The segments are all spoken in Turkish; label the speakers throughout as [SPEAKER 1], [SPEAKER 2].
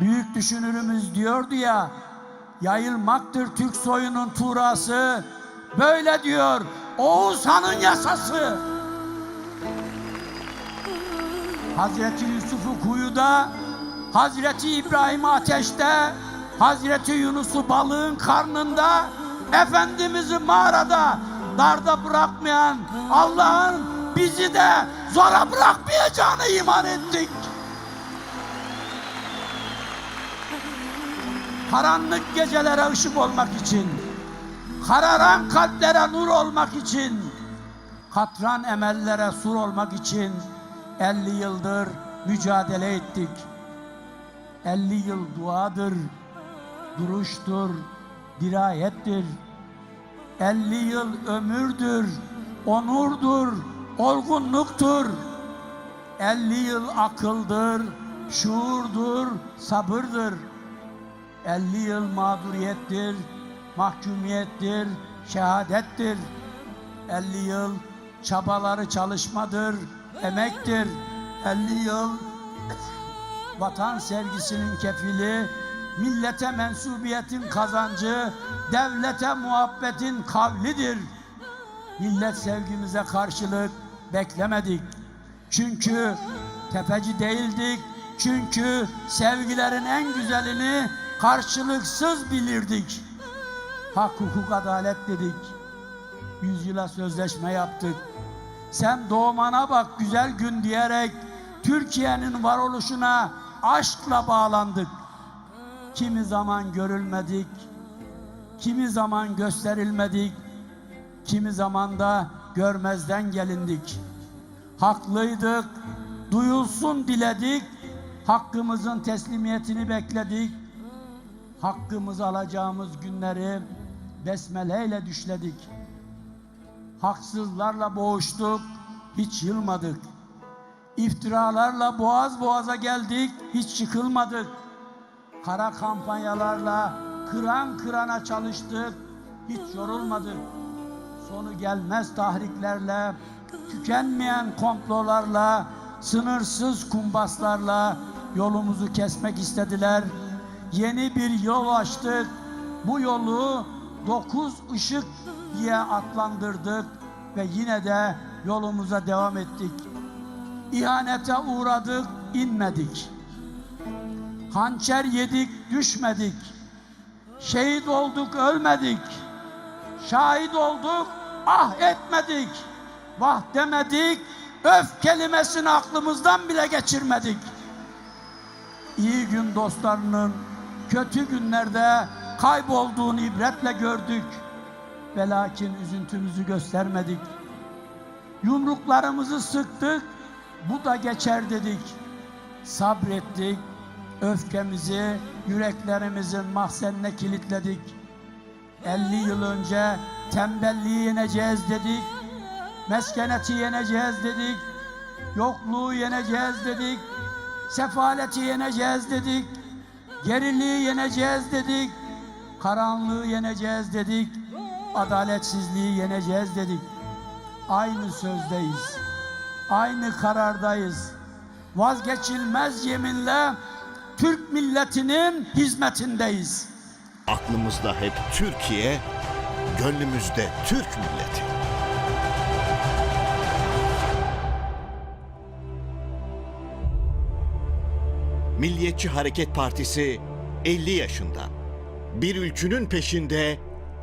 [SPEAKER 1] Büyük düşünürümüz diyordu ya, yayılmaktır Türk soyunun tuğrası. Böyle diyor Oğuz Han'ın yasası. Hazreti Yusuf'u kuyuda, Hazreti İbrahim ateşte, Hazreti Yunus'u balığın karnında, Efendimiz'i mağarada, darda bırakmayan Allah'ın bizi de zora bırakmayacağına iman ettik. Karanlık gecelere ışık olmak için, kararan kalplere nur olmak için, katran emellere sur olmak için 50 yıldır mücadele ettik. 50 yıl duadır, duruştur, dirayettir. 50 yıl ömürdür, onurdur, olgunluktur. 50 yıl akıldır, şuurdur, sabırdır. 50 yıl mağduriyettir, mahkumiyettir, şehadettir. 50 yıl çabaları çalışmadır, emektir. 50 yıl vatan sevgisinin kefili, millete mensubiyetin kazancı, devlete muhabbetin kavlidir. Millet sevgimize karşılık beklemedik. Çünkü tepeci değildik. Çünkü sevgilerin en güzelini karşılıksız bilirdik. Hak, hukuk, adalet dedik. Yüzyıla sözleşme yaptık. Sen doğmana bak güzel gün diyerek Türkiye'nin varoluşuna aşkla bağlandık. Kimi zaman görülmedik, kimi zaman gösterilmedik, kimi zaman da görmezden gelindik. Haklıydık, duyulsun diledik, hakkımızın teslimiyetini bekledik. Hakkımızı alacağımız günleri besmeleyle düşledik. Haksızlarla boğuştuk, hiç yılmadık. İftiralarla boğaz boğaza geldik, hiç çıkılmadık. Kara kampanyalarla kıran kırana çalıştık, hiç yorulmadık. Sonu gelmez tahriklerle, tükenmeyen komplolarla, sınırsız kumbaslarla yolumuzu kesmek istediler. Yeni bir yol açtık. Bu yolu dokuz ışık diye adlandırdık ve yine de yolumuza devam ettik. İhanete uğradık, inmedik. Hançer yedik, düşmedik. Şehit olduk, ölmedik. Şahit olduk, ah etmedik. Vah demedik, öf kelimesini aklımızdan bile geçirmedik. İyi gün dostlarının kötü günlerde kaybolduğunu ibretle gördük. Ve lakin üzüntümüzü göstermedik. Yumruklarımızı sıktık, bu da geçer dedik. Sabrettik, öfkemizi yüreklerimizin mahzenine kilitledik. 50 yıl önce tembelliği yeneceğiz dedik. Meskeneti yeneceğiz dedik. Yokluğu yeneceğiz dedik. Sefaleti yeneceğiz dedik. Geriliği yeneceğiz dedik. Karanlığı yeneceğiz dedik. Adaletsizliği yeneceğiz dedik. Aynı sözdeyiz. Aynı karardayız. Vazgeçilmez yeminle Türk milletinin hizmetindeyiz.
[SPEAKER 2] Aklımızda hep Türkiye, gönlümüzde Türk milleti. Milliyetçi Hareket Partisi 50 yaşında. Bir ülkünün peşinde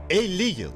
[SPEAKER 2] 50 yıl.